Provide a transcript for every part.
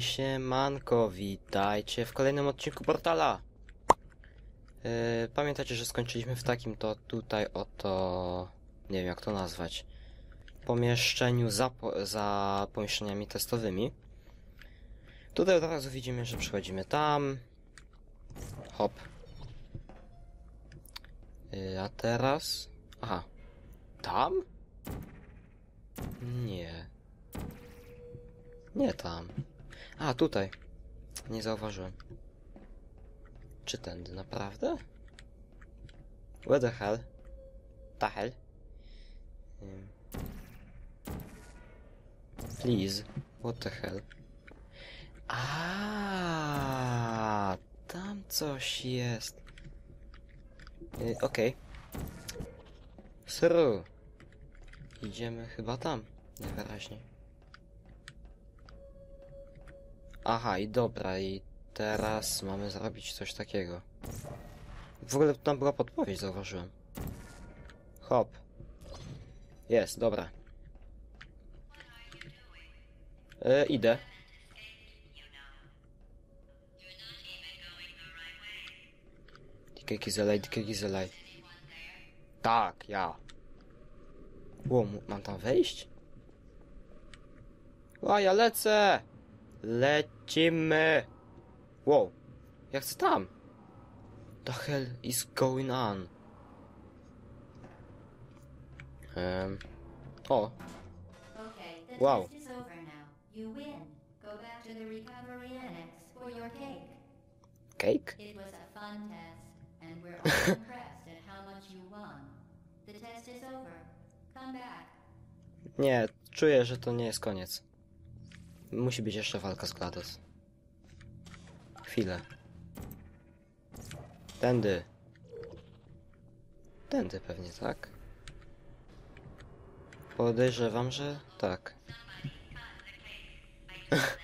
Siemanko, witajcie w kolejnym odcinku Portala. Yy, pamiętacie, że skończyliśmy w takim to tutaj oto, nie wiem jak to nazwać, pomieszczeniu za, po, za pomieszczeniami testowymi. Tutaj od razu widzimy, że przechodzimy tam. Hop. Yy, a teraz... Aha. Tam? Nie. Nie tam. A, tutaj. Nie zauważyłem. Czy tędy, naprawdę? What the hell? The hell? Please. What the hell? A, tam coś jest. Y, Okej. Sru. Idziemy chyba tam, najwyraźniej. Aha, i dobra, i teraz mamy zrobić coś takiego. W ogóle tam była podpowiedź, zauważyłem. Hop. Jest, dobra. E, idę. Dikkie gizelej, dikkie gizelej. Tak, ja. Ło, mu- mam tam wejść? A, ja lecę! Lecimy! Wow, ja chcę tam! The hell is going on? Um, o, Okay, Wow. cake. cake? It was a fun test, and we're all impressed at how much you won. The test is over. Come back. Nie, czuję, że to nie jest koniec. Musi być jeszcze walka z GLaDOS. Chwilę. Tędy. Tędy pewnie, tak? Podejrzewam, że tak.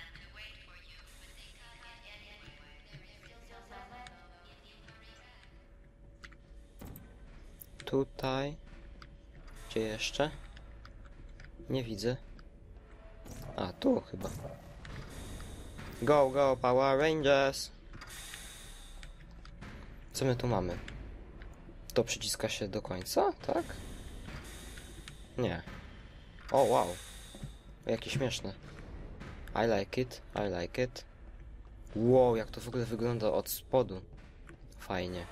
Tutaj. Gdzie jeszcze? Nie widzę. A, tu chyba. Go, go, Power Rangers! Co my tu mamy? To przyciska się do końca, tak? Nie. O, wow. Jakie śmieszne. I like it, I like it. Wow, jak to w ogóle wygląda od spodu. Fajnie.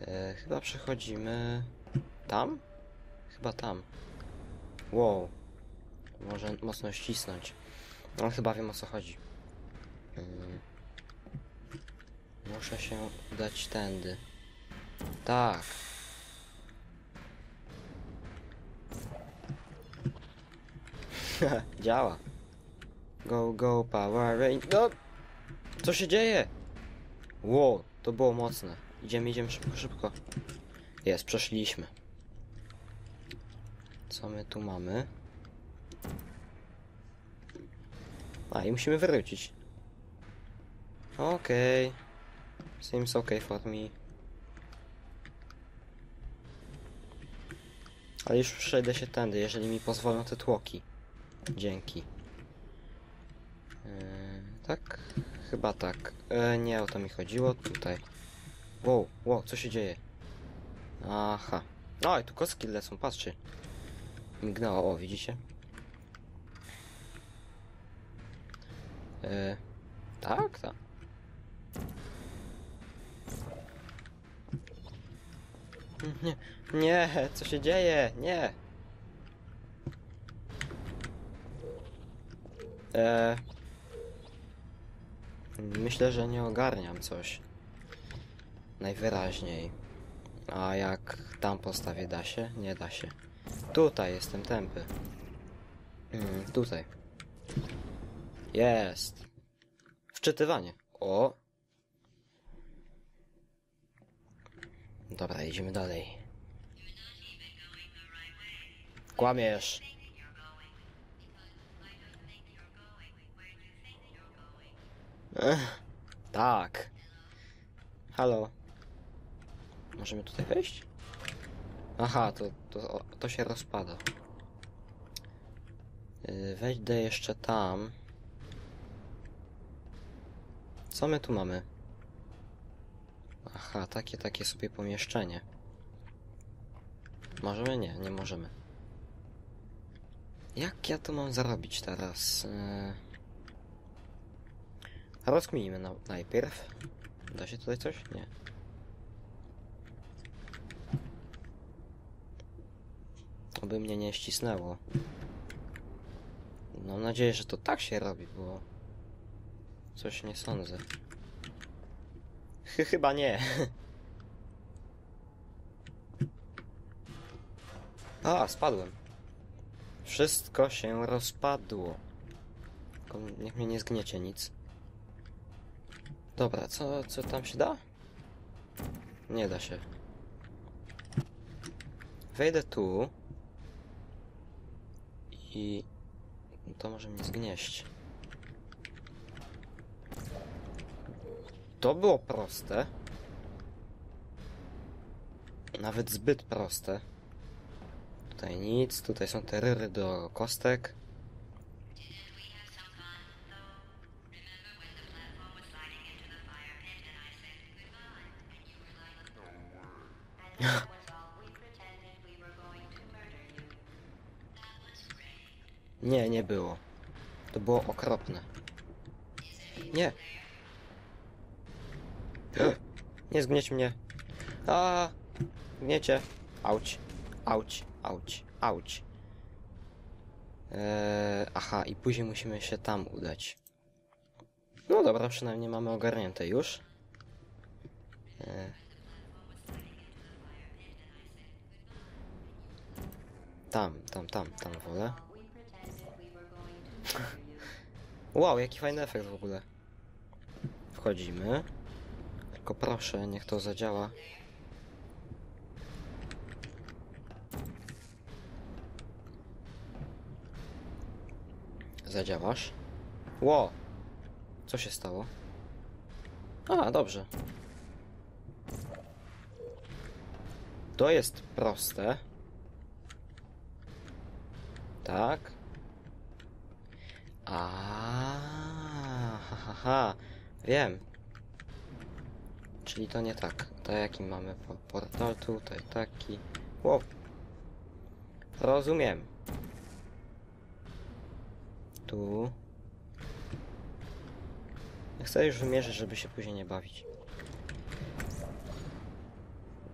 E, chyba przechodzimy... Tam? Chyba tam. Wow. Może mocno ścisnąć. No chyba wiem o co chodzi. Mm. Muszę się dać tędy. Tak. Działa. Go, go, Power Range. No! Co się dzieje? Wow, to było mocne. Idziemy, idziemy szybko, szybko. Jest, przeszliśmy. Co my tu mamy? A, i musimy wrócić. Okej. Okay. Seems okay for me. Ale już przejdę się tędy, jeżeli mi pozwolą te tłoki. Dzięki. Yy, tak? Chyba tak. E, nie o to mi chodziło. Tutaj. Wow, wow, co się dzieje? Aha. Oj, tu kostki lecą, patrzcie. Mignęło, o, widzicie? E, tak, tak. Nie, nie, co się dzieje? Nie. E, myślę, że nie ogarniam coś. Najwyraźniej. A jak tam postawię, da się? Nie da się. Tutaj jestem tępy. Mm, tutaj. Jest. Wczytywanie. O. Dobra, idziemy dalej. Kłamiesz. Ech, tak. Halo. Możemy tutaj wejść? Aha, to, to, to się rozpada. Yy, Wejdę jeszcze tam. Co my tu mamy? Aha, takie, takie sobie pomieszczenie. Możemy? Nie, nie możemy. Jak ja to mam zarobić teraz? Eee... Rozkminimy na, najpierw. Da się tutaj coś? Nie. Oby mnie nie ścisnęło. Mam nadzieję, że to tak się robi, bo... Coś nie sądzę. Chy- Chyba nie. A, spadłem. Wszystko się rozpadło. Niech mnie nie zgniecie nic. Dobra, co, co tam się da? Nie da się. Wejdę tu. I to może mnie zgnieść. To było proste. Nawet zbyt proste. Tutaj nic, tutaj są te do kostek. Nie, nie było. To było okropne. Nie. Nie zgnieć mnie. A, gniecie. Auć. Auć. Auć. Auć. Eee, aha, i później musimy się tam udać. No dobra, przynajmniej mamy ogarnięte już. Eee. Tam, tam, tam, tam wolę. Wow, jaki fajny efekt w ogóle. Wchodzimy. Tylko proszę, niech to zadziała. Zadziałasz? Ło! Co się stało? A, dobrze. To jest proste. Tak. A, ha, ha, ha. Wiem. Czyli to nie tak. To jaki mamy po- portal tutaj taki. Wow. Rozumiem. Tu. Chcę już wymierzyć, żeby się później nie bawić.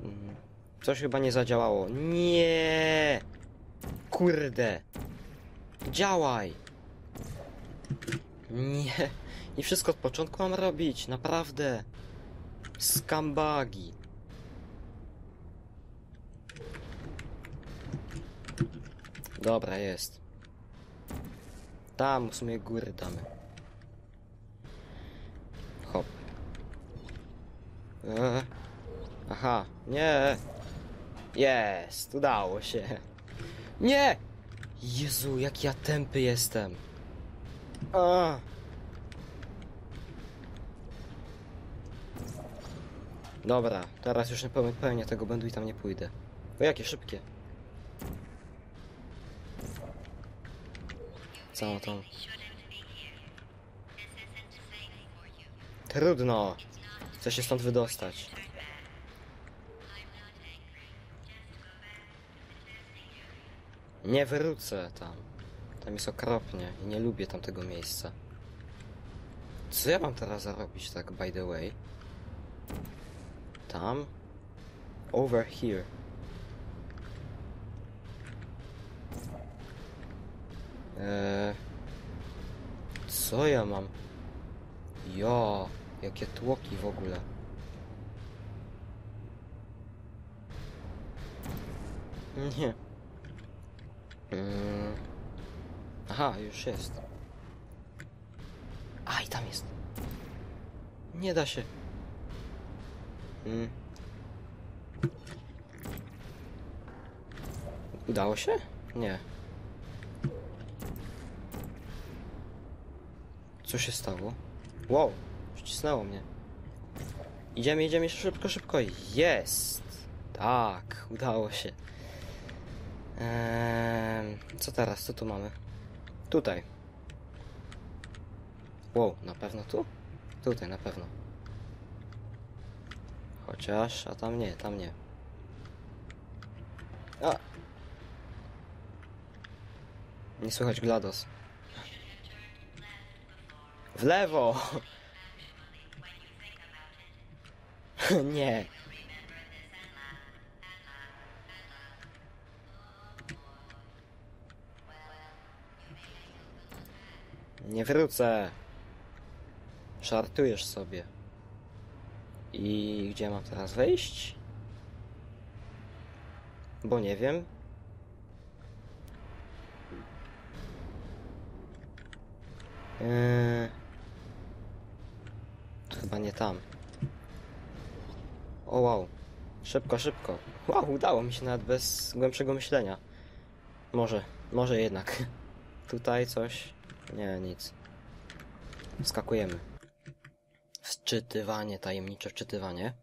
Mm, Coś chyba nie zadziałało. Nie! Kurde! Działaj! Nie. I wszystko od początku mam robić, naprawdę. Skambagi. Dobra, jest. Tam w sumie góry damy. Hop. Eee. Aha, nie. Jest, udało się. Nie! Jezu, jak ja tępy jestem. A. Dobra, teraz już nie pełnię tego będu i tam nie pójdę. O jakie szybkie. Całą tą. Trudno. Chcę się stąd wydostać. Nie wrócę tam. Tam jest okropnie i nie lubię tamtego miejsca. Co ja mam teraz zarobić, tak by the way? Tam? Over here. Eee, co ja mam? Jo, jakie tłoki w ogóle. Nie. Mm. Aha, już jest. A, i tam jest. Nie da się. Mm. Udało się? Nie. Co się stało? Wow, wcisnęło mnie. Idziemy, idziemy szybko, szybko. Jest! Tak, udało się. Eee, co teraz? Co tu mamy? Tutaj. Wow, na pewno tu? Tutaj na pewno. Chociaż, a tam nie, tam nie. A! Nie słychać GLaDOS. W lewo! nie. Nie wrócę. Żartujesz sobie. I gdzie mam teraz wejść? Bo nie wiem. Eee... Chyba nie tam. O wow. Szybko, szybko. Wow, udało mi się nawet bez głębszego myślenia. Może, może jednak. Tutaj coś. Nie, nic. Wskakujemy. Wczytywanie, tajemnicze wczytywanie.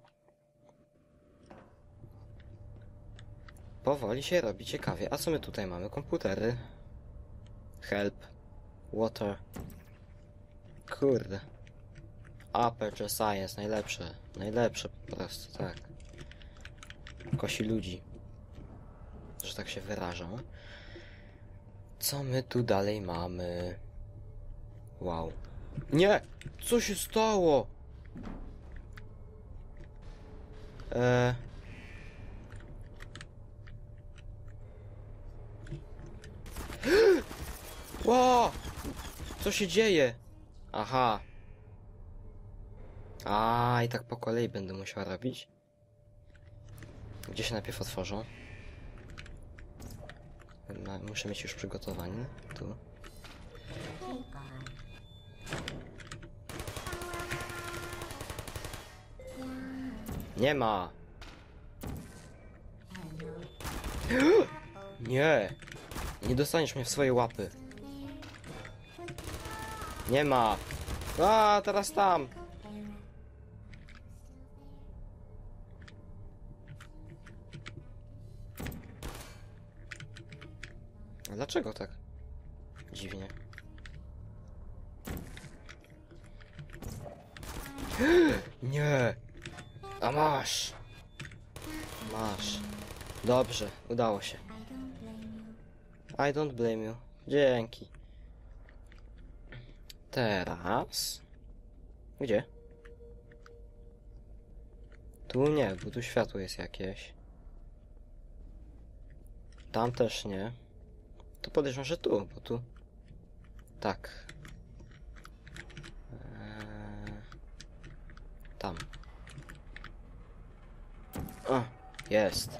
Powoli się robi ciekawie. A co my tutaj mamy? Komputery. Help. Water. Kurde. Aperture Science, najlepsze. Najlepsze po prostu, tak. Kosi ludzi. Że tak się wyrażą. Co my tu dalej mamy? Wow. Nie! Co się stało? Eee... Ło! Co się dzieje? Aha. A i tak po kolei będę musiał robić. Gdzie się najpierw otworzą? Muszę mieć już przygotowany. Tu. Nie ma. Nie. Nie dostaniesz mnie w swoje łapy. Nie ma. A, teraz tam. A dlaczego tak? Dziwnie. Nie. A masz. Masz. Dobrze, udało się. I don't blame you. Dzięki. Teraz. Gdzie? Tu nie, bo tu światło jest jakieś. Tam też nie. To podejrzewam, że tu, bo tu. Tak. Eee, Tam. O, jest.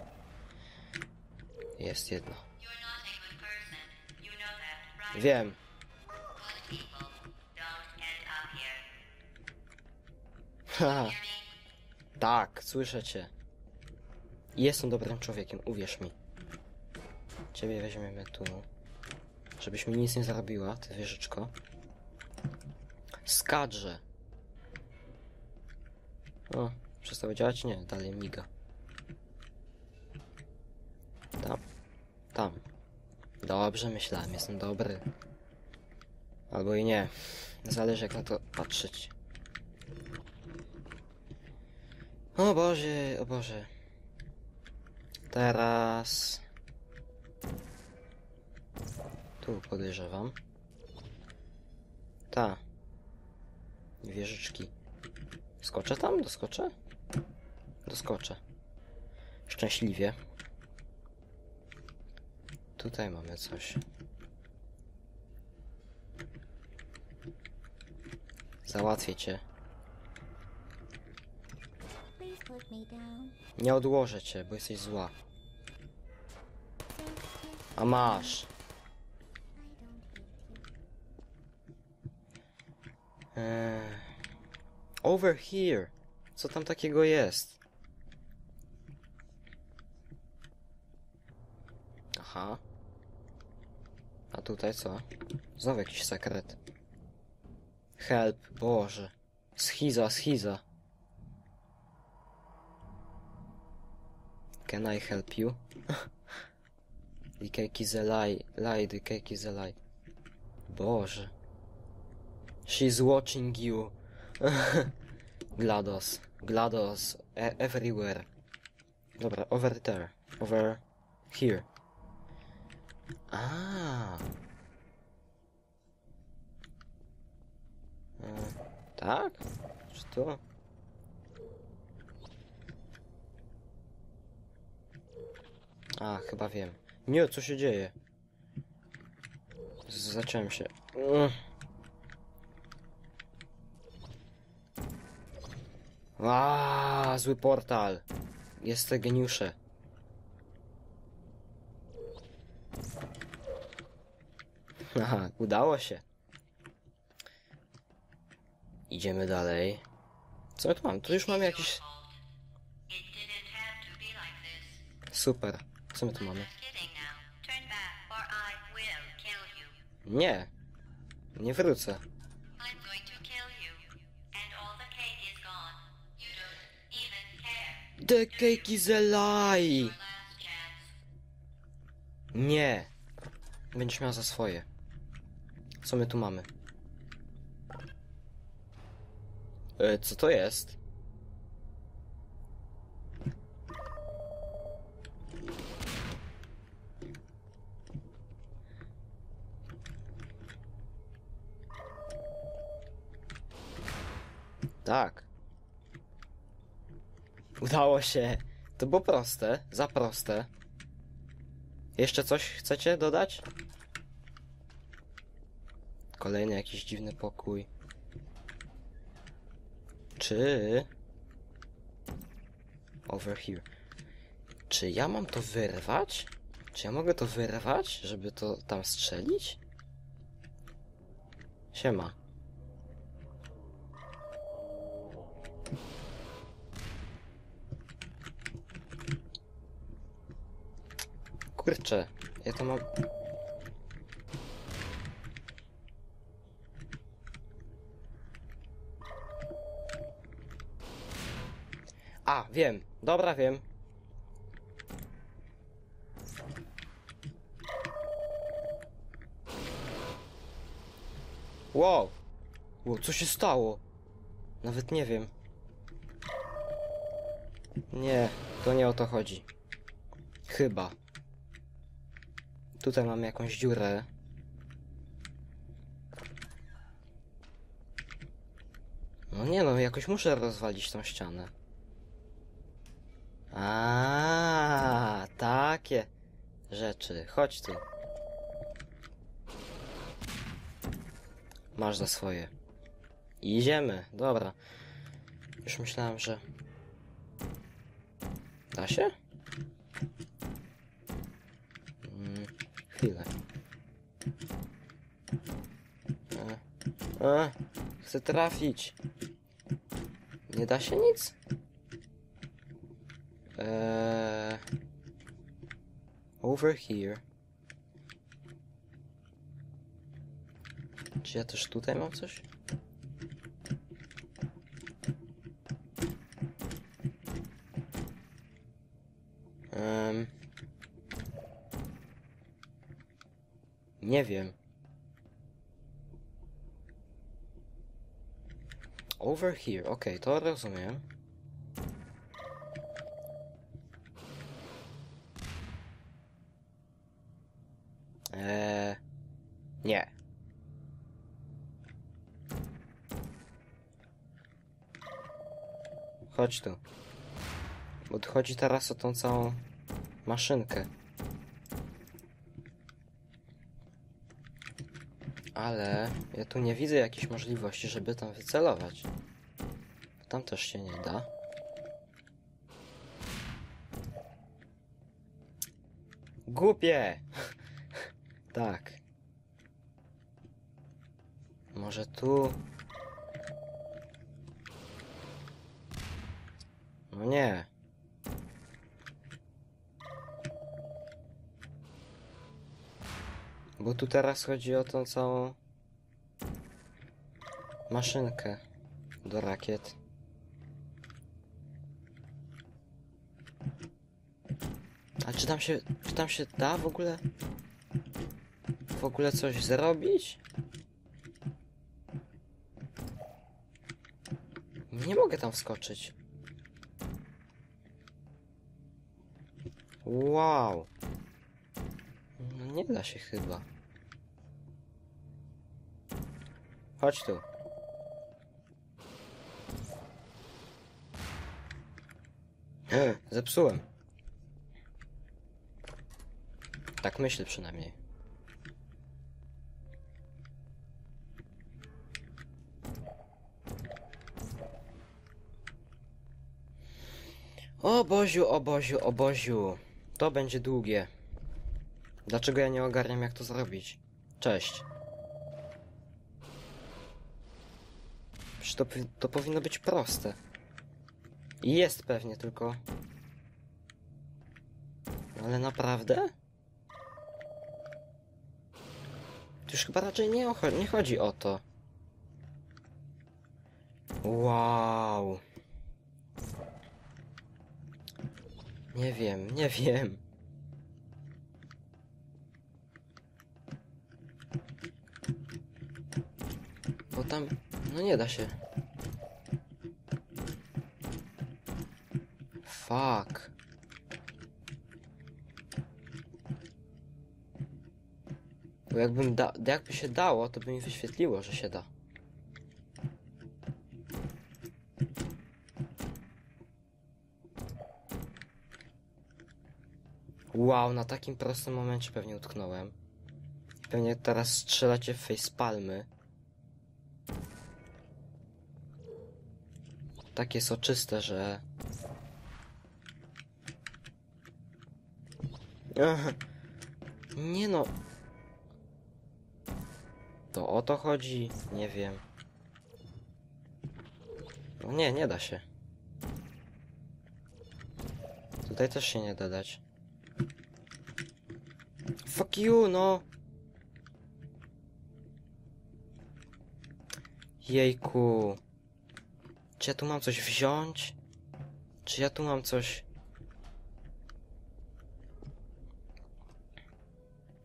Jest jedno. Wiem. Haha. Tak, słyszę cię. Jestem dobrym człowiekiem, uwierz mi. Ciebie weźmiemy tu. Żebyś mi nic nie zarobiła, ty wieżyczko. Skadrze. O, przestało działać? Nie, dalej miga. Tam. Tam. Dobrze myślałem, jestem dobry. Albo i nie. Zależy jak na to patrzeć. O Boże, o Boże. Teraz... Tu podejrzewam. Ta. Wieżyczki. Skoczę tam? Doskoczę? Doskoczę. Szczęśliwie. Tutaj mamy coś. Załatwię cię. Nie odłożę cię, bo jesteś zła. A masz. Eee, over here. Co tam takiego jest? Aha. A tutaj co? Znowu jakiś sekret. Help, Boże. Schiza, schiza. Can I help you? the cake is a lie. Lie, the cake is a lie. Boże. She's watching you. GLaDOS. GLaDOS. E everywhere. Dobra, over there. Over here. A. E, tak? Czy to? A, chyba wiem. Nie, co się dzieje? Zacząłem się. Ugh. A, zły portal. Jest te geniusze. Aha, udało się. Idziemy dalej. Co my tu mam? Tu już like this. Super. Co my tu mamy? Nie. Nie wrócę. The cake is a lie! Nie. Będziesz miał za swoje. Co my tu mamy? E, co to jest? Tak. Udało się. To było proste, za proste. Jeszcze coś chcecie dodać? Kolejny jakiś dziwny pokój. Czy... Over here. Czy ja mam to wyrwać? Czy ja mogę to wyrwać, żeby to tam strzelić? Siema. Kurczę, ja to mam... wiem. Dobra, wiem. Wow. Wow, co się stało? Nawet nie wiem. Nie, to nie o to chodzi. Chyba. Tutaj mamy jakąś dziurę. No nie no, jakoś muszę rozwalić tą ścianę. A, takie rzeczy. Chodź tu. Masz za swoje. Idziemy, dobra. Już myślałem, że... Da się? Mm, chwilę. A, chcę trafić. Nie da się nic? Eee, over here. Czy ja też tutaj mam coś? Em, nie wiem. Over here, okej, to rozumiem. Eee, nie. Chodź tu. Bo tu chodzi teraz o tą całą maszynkę. Ale ja tu nie widzę jakiejś możliwości, żeby tam wycelować. Tam też się nie da. Głupie! tak. Może tu... No nie. Bo tu teraz chodzi o tą całą maszynkę do rakiet. A czy tam się, czy tam się da w ogóle w ogóle coś zrobić? Nie mogę tam wskoczyć. Wow. No nie da się chyba. Chodź tu. Zepsułem. Tak myślę przynajmniej. O Boziu, o Boziu, o Boziu. To będzie długie. Dlaczego ja nie ogarniam jak to zrobić? Cześć. To, to powinno być proste. Jest pewnie, tylko... Ale naprawdę? To już chyba raczej nie, nie chodzi o to. Wow. Nie wiem, nie wiem. Bo tam, no nie da się. Fuck. Bo jakbym da, jakby się dało, to by mi wyświetliło, że się da. Wow, na takim prostym momencie pewnie utknąłem. Pewnie teraz strzelacie w facepalmy. Takie soczyste, że... Nie no. To o to chodzi? Nie wiem. No nie, nie da się. Tutaj też się nie da dać. Fuck you, no! Jejku. Czy ja tu mam coś wziąć? Czy ja tu mam coś...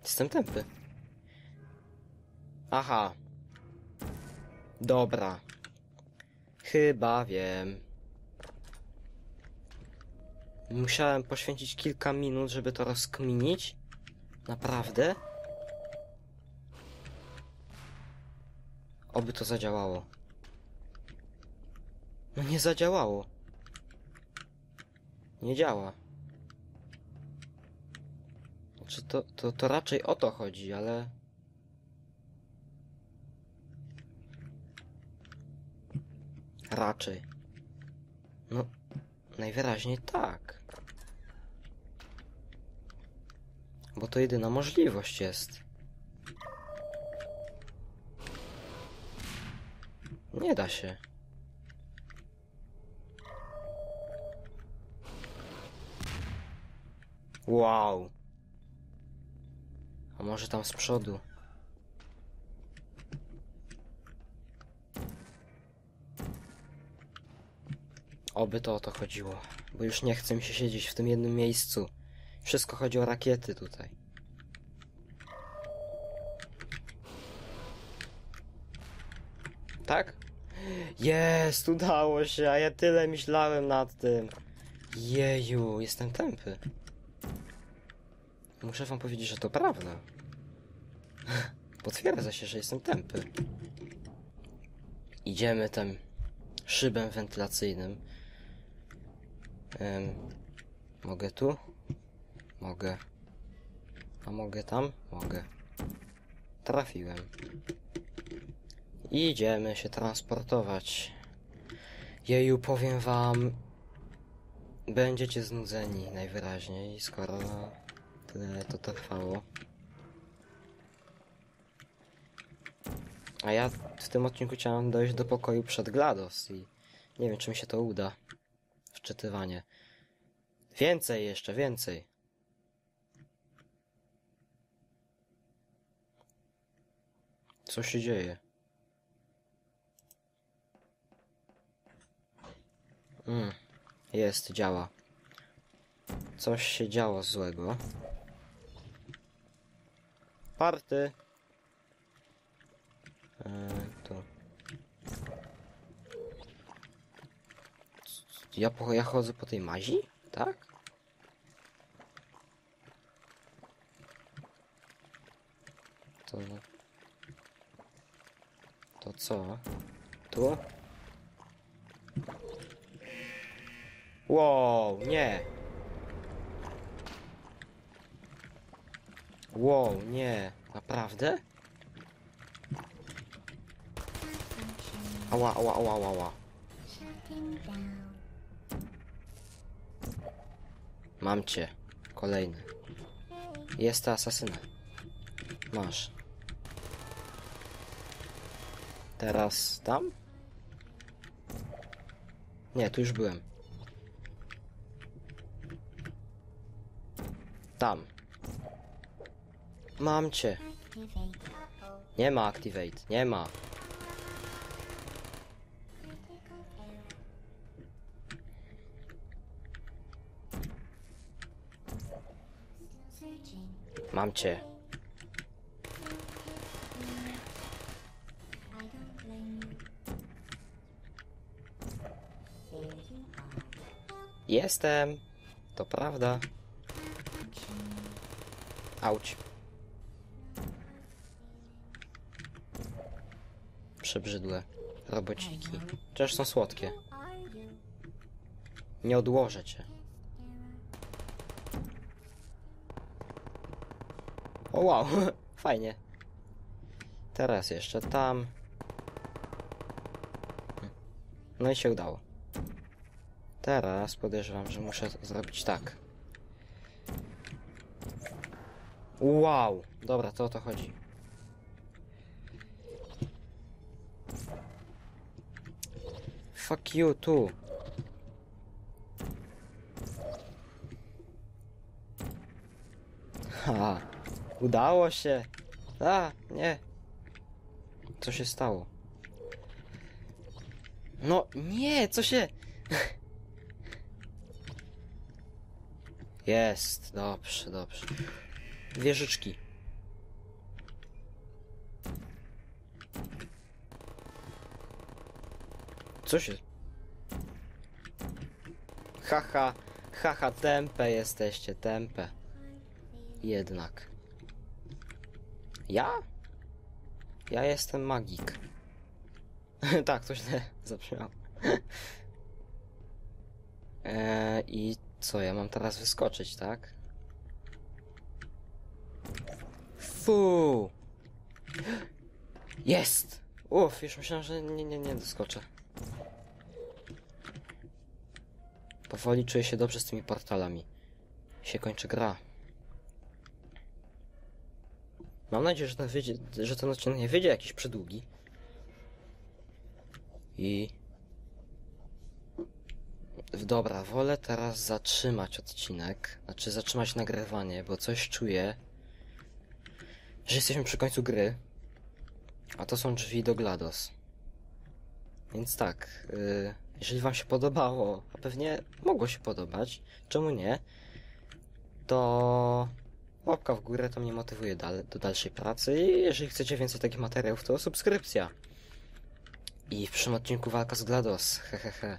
Jestem tępy. Aha. Dobra. Chyba wiem. Musiałem poświęcić kilka minut, żeby to rozkminić. Naprawdę? Oby to zadziałało. No nie zadziałało. Nie działa. Znaczy to, to, to raczej o to chodzi, ale... Raczej. No, najwyraźniej tak. Bo to jedyna możliwość jest. Nie da się. Wow. A może tam z przodu? Oby to o to chodziło. Bo już nie chcę mi się siedzieć w tym jednym miejscu. Wszystko chodzi o rakiety tutaj. Tak? Jest, udało się, a ja tyle myślałem nad tym. Jeju, jestem tępy. Muszę wam powiedzieć, że to prawda. Potwierdza się, że jestem tępy. Idziemy tym szybem wentylacyjnym. Em, mogę tu? Mogę. A mogę tam? Mogę. Trafiłem. Idziemy się transportować. Jeju, powiem wam. Będziecie znudzeni najwyraźniej, skoro tyle to trwało. A ja w tym odcinku chciałem dojść do pokoju przed GLaDOS i nie wiem, czy mi się to uda. Wczytywanie. Więcej jeszcze, więcej. Co się dzieje? Mm, jest, działa. Coś się działo złego. Party. Tu. Ja, po, ja chodzę po tej mazi? Tak? To... To co? Tu? Wow, nie! Wow, nie! Naprawdę? Ała, ała, ała, ała. Mam cię. Kolejny. Jest to asasyna. Masz. Teraz tam? Nie, tu już byłem. Tam. Mam cię. Nie ma activate, nie ma. Mam cię. Jestem. To prawda. Auć. Przebrzydłe. Robociki. Chociaż są słodkie. Nie odłożę cię. O wow, fajnie. Teraz jeszcze tam. No i się udało. Teraz podejrzewam, że muszę zrobić tak. Wow, dobra, to o to chodzi. Fuck you too. Ha, udało się. A, nie. Co się stało? No, nie, co się... Jest, dobrze, dobrze. Wieżyczki. Co się... Haha, haha, tempe jesteście, tempe. Jednak. Ja? Ja jestem magik. tak, to źle zabrzmiało. eee, I co, ja mam teraz wyskoczyć, tak? Fu! Jest! Uff, już myślałem, że nie, nie, nie doskoczę. Powoli czuję się dobrze z tymi portalami. Się kończy gra. Mam nadzieję, że ten, wyjdzie, że ten odcinek nie wyjdzie jakiś przedługi. I... Dobra, wolę teraz zatrzymać odcinek. Znaczy zatrzymać nagrywanie, bo coś czuję, że jesteśmy przy końcu gry. A to są drzwi do GLaDOS. Więc tak, y, jeżeli wam się podobało, a pewnie mogło się podobać, czemu nie, to łapka w górę to mnie motywuje do dalszej pracy i jeżeli chcecie więcej takich materiałów, to subskrypcja. I w przyszłym odcinku walka z GLaDOS, hehehe.